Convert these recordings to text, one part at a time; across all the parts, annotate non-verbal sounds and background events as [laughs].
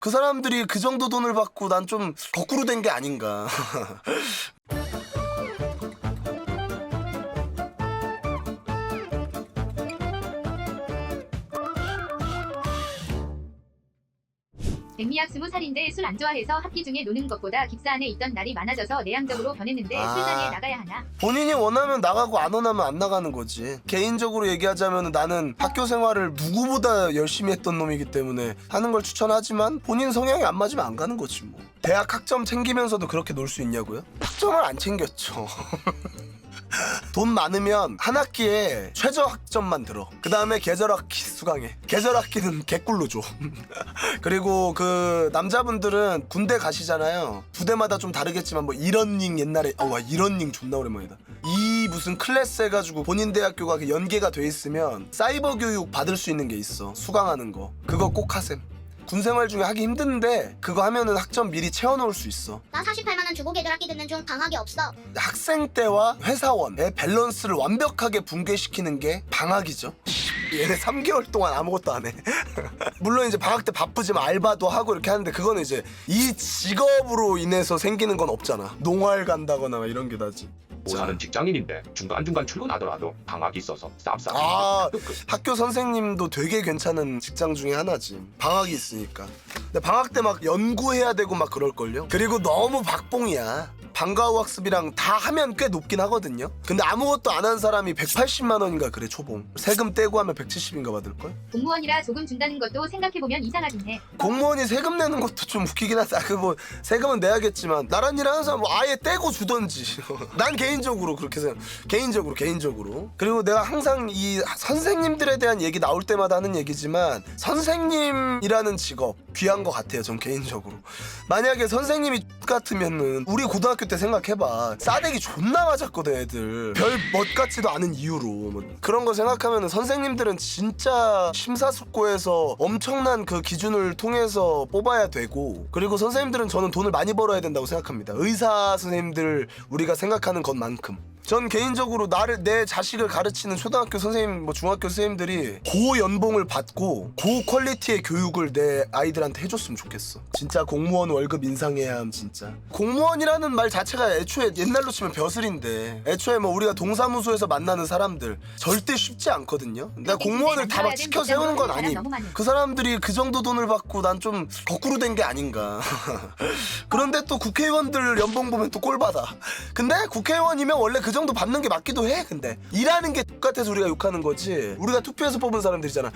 그 사람들이 그 정도 돈을 받고 난 좀 거꾸로 된 게 아닌가. [laughs] 백미약 스무 살인데 술 안 좋아해서 학기 중에 노는 것보다 깁사 안에 있던 날이 많아져서 내향적으로 변했는데 아. 술자리에 나가야 하나? 본인이 원하면 나가고 안 원하면 안 나가는 거지. 개인적으로 얘기하자면 나는 학교 생활을 누구보다 열심히 했던 놈이기 때문에 하는 걸 추천하지만 본인 성향이 안 맞으면 안 가는 거지 뭐. 대학 학점 챙기면서도 그렇게 놀 수 있냐고요? 학점을 안 챙겼죠. [laughs] 돈 많으면 한 학기에 최저 학점만 들어. 그 다음에 계절 학기 수강해. 계절 학기는 개꿀로 줘. [laughs] 그리고 그 남자분들은 군대 가시잖아요. 부대마다 좀 다르겠지만 뭐 이런닝 옛날에 어와 이런닝 존나 오랜만이다. 이 무슨 클래스 해가지고 본인 대학교가 그 연계가 돼 있으면 사이버 교육 받을 수 있는 게 있어. 수강하는 거. 그거 꼭 하셈. 군 생활 중에 하기 힘든데 그거 하면은 학점 미리 채워놓을 수 있어. 나 48만 원 주고 계절 학기 듣는 중 방학이 없어. 학생 때와 회사원의 밸런스를 완벽하게 붕괴시키는 게 방학이죠. 얘네 3개월 동안 아무것도 안 해. [laughs] 물론 이제 방학 때 바쁘지만 알바도 하고 이렇게 하는데 그거는 이제 이 직업으로 인해서 생기는 건 없잖아. 농활 간다거나 막 이런 게 나지. 모사는 직장인인데 중간중간 출근하더라도 방학이 있어서 쌉싸. 아 학교 선생님도 되게 괜찮은 직장 중에 하나지. 방학이 있으니까. 근데 방학 때 막 연구해야 되고 막 그럴걸요? 그리고 너무 박봉이야 방과후 학습이랑 다 하면 꽤 높긴 하거든요. 근데 아무것도 안 한 사람이 180만 원인가 그래 초봉. 세금 떼고 하면 170인가 받을걸? 공무원이라 조금 준다는 것도 생각해보면 이상하긴 해. 공무원이 세금 내는 것도 좀 웃기긴 하다. 그뭐 세금은 내야겠지만. 나란 일 하는 사람 뭐 아예 떼고 주던지. [laughs] 난 개인적으로 그렇게 생각 개인적으로 개인적으로. 그리고 내가 항상 이 선생님들에 대한 얘기 나올 때마다 하는 얘기지만 선생님이라는 직업 귀한 것 같아요 전 개인적으로. 만약에 선생님이 같으면은 우리 고등학교 때 생각해봐. 싸대기 존나 맞았거든 애들. 별 멋 같지도 않은 이유로. 뭐 그런 거 생각하면은 선생님들은 진짜 심사숙고해서 엄청난 그 기준을 통해서 뽑아야 되고 그리고 선생님들은 저는 돈을 많이 벌어야 된다고 생각합니다. 의사 선생님들 우리가 생각하는 것만큼 전 개인적으로 나를 내 자식을 가르치는 초등학교 선생님 뭐 중학교 선생님들이 고 연봉을 받고 고 퀄리티의 교육을 내 아이들한테 해줬으면 좋겠어 진짜 공무원 월급 인상해야 함 진짜 공무원이라는 말 자체가 애초에 옛날로 치면 벼슬인데 애초에 뭐 우리가 동사무소에서 만나는 사람들 절대 쉽지 않거든요 내가 공무원을 다막 지켜 세우는 건 아님. 그 사람들이 그 정도 돈을 받고 난 좀 거꾸로 된 게 아닌가. [laughs] 그런데 또 국회의원들 연봉 보면 또 꼴 받아. 근데 국회의원이면 원래 그정 도 받는 게 맞기도 해. 근데 일하는 게 똑같아서 우리가 욕하는 거지. 우리가 투표해서 뽑은 사람들이잖아.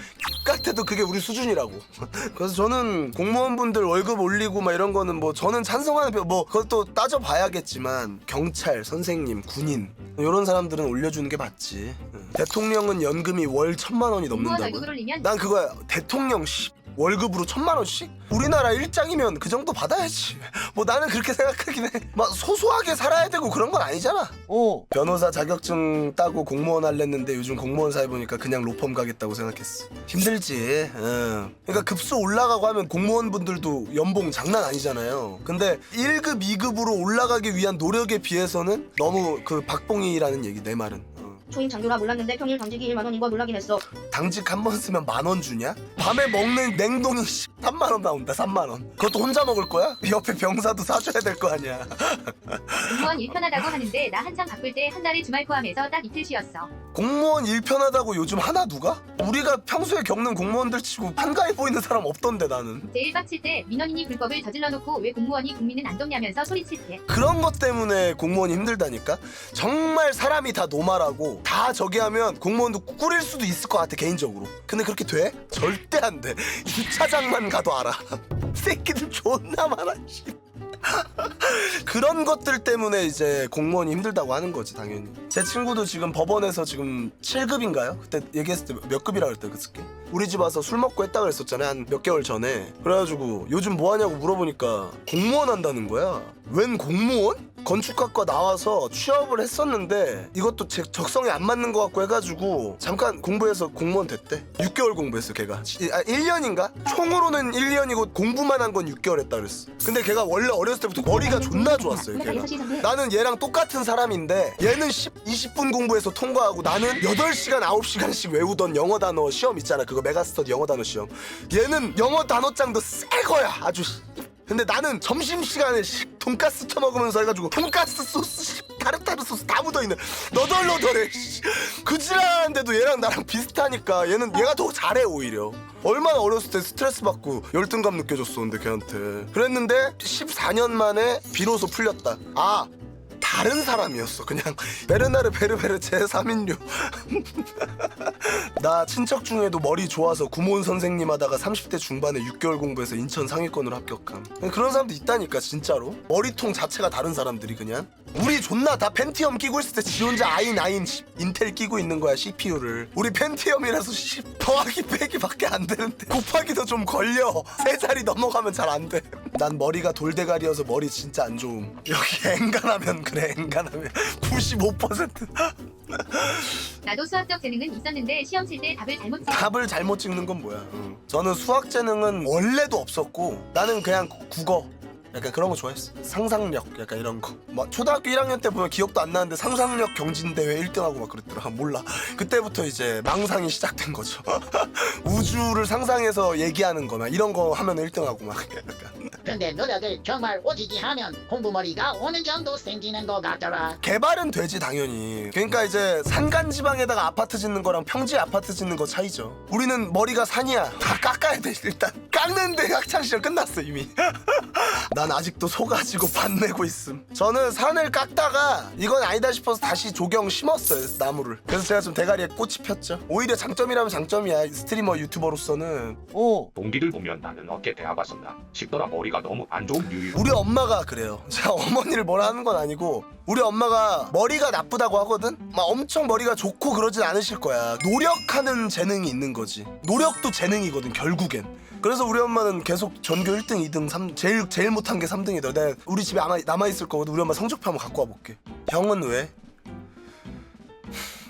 똑같아도 그게 우리 수준이라고. [laughs] 그래서 저는 공무원분들 월급 올리고 막 이런 거는 뭐 저는 찬성하는 편- 뭐 그것도 따져 봐야겠지만 경찰, 선생님, 군인 이런 사람들은 올려주는 게 맞지. 응. 대통령은 연금이 월 천만 원이 넘는다고. 난 그거야 대통령 씨 월급으로 천만 원씩? 우리나라 일장이면 그 정도 받아야지. 뭐 나는 그렇게 생각하긴 해 막 소소하게 살아야 되고 그런 건 아니잖아. 어. 변호사 자격증 따고 공무원 할랬는데 요즘 공무원 사회 보니까 그냥 로펌 가겠다고 생각했어. 힘들지. 응. 그러니까 급수 올라가고 하면 공무원분들도 연봉 장난 아니잖아요. 근데 1급 2급으로 올라가기 위한 노력에 비해서는 너무 그 박봉이라는 얘기 내 말은. 어. 초임 장교라 몰랐는데 평일 당직이 1만 원인 거 놀라긴 했어. 당직 한 번 쓰면 만 원 주냐? 밤에 먹는 냉동이 3만 원 나온다 3만 원 그것도 혼자 먹을 거야? 옆에 병사도 사줘야 될 거 아니야 [laughs] 공무원 일 편하다고 하는데 나 한참 바쁠 때 한 달에 주말 포함해서 딱 이틀 쉬었어. 공무원 일 편하다고 요즘 하나 누가? 우리가 평소에 겪는 공무원들 치고 한가해 보이는 사람 없던데 나는 제일 빡칠 때 민원인이 불법을 저질러 놓고 왜 공무원이 국민은 안 돕냐면서 소리칠 때. 그런 것 때문에 공무원이 힘들다니까 정말 사람이 다 노말하고 다 저기 하면 공무원도 꾸릴 수도 있을 것 같아 개인적으로 근데 그렇게 돼? 절대 안돼 주차장만 가도 알아 [laughs] 새끼들 존나 많아 씨. [laughs] 그런 것들 때문에 이제 공무원이 힘들다고 하는 거지 당연히 제 친구도 지금 법원에서 지금 7급인가요? 그때 얘기했을 때 몇 급이라 그랬대 그스게 우리 집 와서 술 먹고 했다 그랬었잖아요 한 몇 개월 전에. 그래가지고 요즘 뭐 하냐고 물어보니까 공무원 한다는 거야. 웬 공무원? 건축학과 나와서 취업을 했었는데 이것도 제 적성에 안 맞는 것 같고 해가지고 잠깐 공부해서 공무원 됐대. 6개월 공부했어 걔가. 이- 아, 1년인가? 총으로는 1년이고 공부만 한 건 6개월 했다 그랬어. 근데 걔가 원래 어렸을 때부터 머리가 존나 좋았어요 걔가. 나는 얘랑 똑같은 사람인데 얘는 10, 20분 공부해서 통과하고 나는 8시간 9시간씩 외우던 영어 단어 시험 있잖아 그거 메가스터디 영어 단어 시험. 얘는 영어 단어장도 새 거야 아주. 씨. 근데 나는 점심시간에 씨, 돈가스 처먹으면서 해가지고 돈가스 소스 씨, 타르타르 소스 다 묻어있는 너덜너덜해 씨. 그 지랄하는데도 얘랑 나랑 비슷하니까 얘는 얘가 더 잘해 오히려. 얼마나 어렸을 때 스트레스 받고 열등감 느껴졌었는데 걔한테. 그랬는데 14년 만에 비로소 풀렸다. 아 다른 사람이었어. 그냥 [laughs] 베르나르 베르베르 제3인류. [laughs] 나 친척 중에도 머리 좋아서 구몬 선생님 하다가 30대 중반에 6개월 공부해서 인천 상위권으로 합격함. 그런 사람도 있다니까 진짜로. 머리통 자체가 다른 사람들이 그냥. 우리 존나 다 펜티엄 끼고 있을 때 지 혼자 i9 인텔 끼고 있는 거야 CPU를. 우리 펜티엄이라서 10 더하기 빼기 밖에 안 되는데. 곱하기도 좀 걸려. 세 자리 넘어가면 잘 안돼 난 머리가 돌대가리여서 머리 진짜 안 좋음 여기 엔간하면 그래 엔간하면 95% 나도 수학적 재능은 있었는데 시험 칠 때 답을 잘못 찍. 답을 잘못 찍는 건 뭐야? 저는 수학 재능은 원래도 없었고 나는 그냥 국어 약간 그런 거 좋아했어. 상상력 약간 이런 거. 막 초등학교 1학년 때 보면 기억도 안 나는데 상상력 경진 대회 1등하고 막 그랬더라. [laughs] 몰라. 그때부터 이제 망상이 시작된 거죠. [laughs] 우주를 상상해서 얘기하는 거나 이런 거 하면 1등하고 막 약간. 근데 노력을 정말 오지게 하면 공부머리가 어느 정도 생기는 것 같더라. 개발은 되지 당연히. 그러니까 이제 산간 지방에다가 아파트 짓는 거랑 평지 아파트 짓는 거 차이죠. 우리는 머리가 산이야. 다 깎아야 돼 일단. 깎는데 학창시절 끝났어 이미. [laughs] 난 아직도 속아지고 밭내고 있음. 저는 산을 깎다가 이건 아니다 싶어서 다시 조경 심었어요 나무를. 그래서 제가 좀 대가리에 꽃이 폈죠. 오히려 장점이라면 장점이야 스트리머 유튜버로서는. 오. 동기들 보면 나는 어깨 대학 왔었나 싶더라 머리가 너무 안 좋은 유유 우리 엄마가 그래요. [laughs] 제가 어머니를 뭐라 하는 건 아니고 우리 엄마가 머리가 나쁘다고 하거든. 막 엄청 머리가 좋고 그러진 않으실 거야. 노력하는 재능이 있는 거지. 노력도 재능이거든 결국엔. 그래서 우리 엄마는 계속 전교 1등, 2등, 3 제일 제일 못한 게 3등이다. 내가 우리 집에 아마 남아 있을 거거든. 우리 엄마 성적표 한번 갖고 와 볼게. 형은 왜?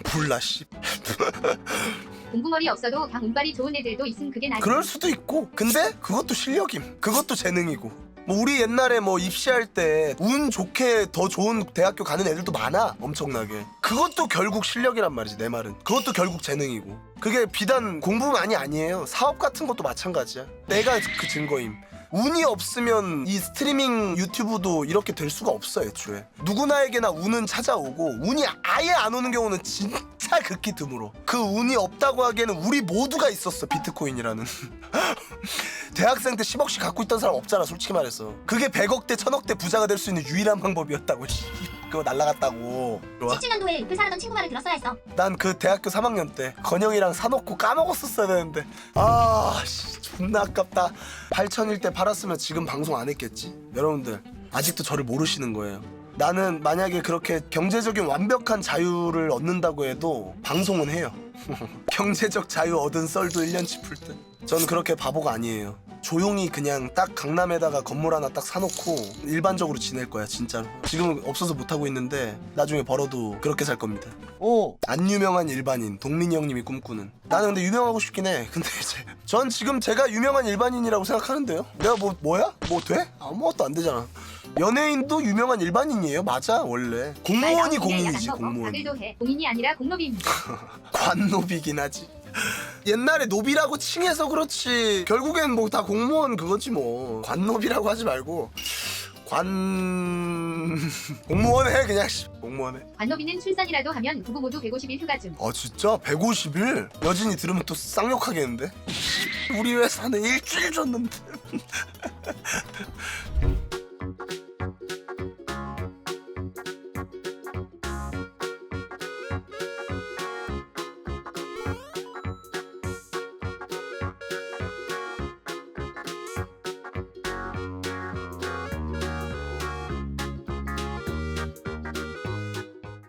[laughs] 몰라 씨. [laughs] 공부머리 없어도 방 운발이 좋은 애들도 있음 그게 나지. 그럴 수도 있고. 근데 그것도 실력임. 그것도 재능이고. 뭐 우리 옛날에 뭐 입시할 때 운 좋게 더 좋은 대학교 가는 애들도 많아. 엄청나게. 그것도 결국 실력이란 말이지 내 말은. 그것도 결국 재능이고. 그게 비단 공부만이 아니에요. 사업 같은 것도 마찬가지야. 내가 그 증거임. 운이 없으면 이 스트리밍 유튜브도 이렇게 될 수가 없어 애초에. 누구나에게나 운은 찾아오고 운이 아예 안 오는 경우는 진짜 극히 드물어 그 운이 없다고 하기에는 우리 모두가 있었어 비트코인이라는. [laughs] 대학생 때 10억씩 갖고 있던 사람 없잖아 솔직히 말해서. 그게 100억대 1000억대 부자가 될 수 있는 유일한 방법이었다고 [laughs] 씨. 그거 날라갔다고. 17년도에 옆에 살았던 친구 말을 들었어야 했어. 난 그 대학교 3학년 때 건영이랑 사놓고 까먹었었어야 되는데. 아 씨, 존나 아깝다. 8천일 때 팔았으면 지금 방송 안 했겠지? 여러분들 아직도 저를 모르시는 거예요 나는 만약에 그렇게 경제적인 완벽한 자유를 얻는다고 해도 방송은 해요. [laughs] 경제적 자유 얻은 썰도 1년치 풀듯. 저는 그렇게 바보가 아니에요. 조용히 그냥 딱 강남에다가 건물 하나 딱 사놓고 일반적으로 지낼 거야 진짜로. 지금은 없어서 못하고 있는데 나중에 벌어도 그렇게 살 겁니다. 오. 안 유명한 일반인 동민이 형님이 꿈꾸는. 나는 근데 유명하고 싶긴 해. 근데 [laughs] 이제 전 지금 제가 유명한 일반인이라고 생각하는데요. 내가 뭐 뭐야? 뭐 돼? 아무것도 안 되잖아 연예인도 유명한 일반인이에요. 맞아 원래. 공무원이 공인이지 공무원 다들도 해. 공인이 아니라 공노비입니다. [laughs] 관노비긴 하지. 옛날에 노비라고 칭해서 그렇지. 결국엔 뭐 다 공무원 그거지 뭐. 관노비라고 하지 말고. 관 [laughs] 공무원 해 그냥 씨, 공무원 해. 관노비는 출산이라도 하면 부부 모두 150일 휴가 중. 아 진짜? 150일? 여진이 들으면 또 쌍욕하겠는데? [laughs] 우리 회사는 일주일 줬는데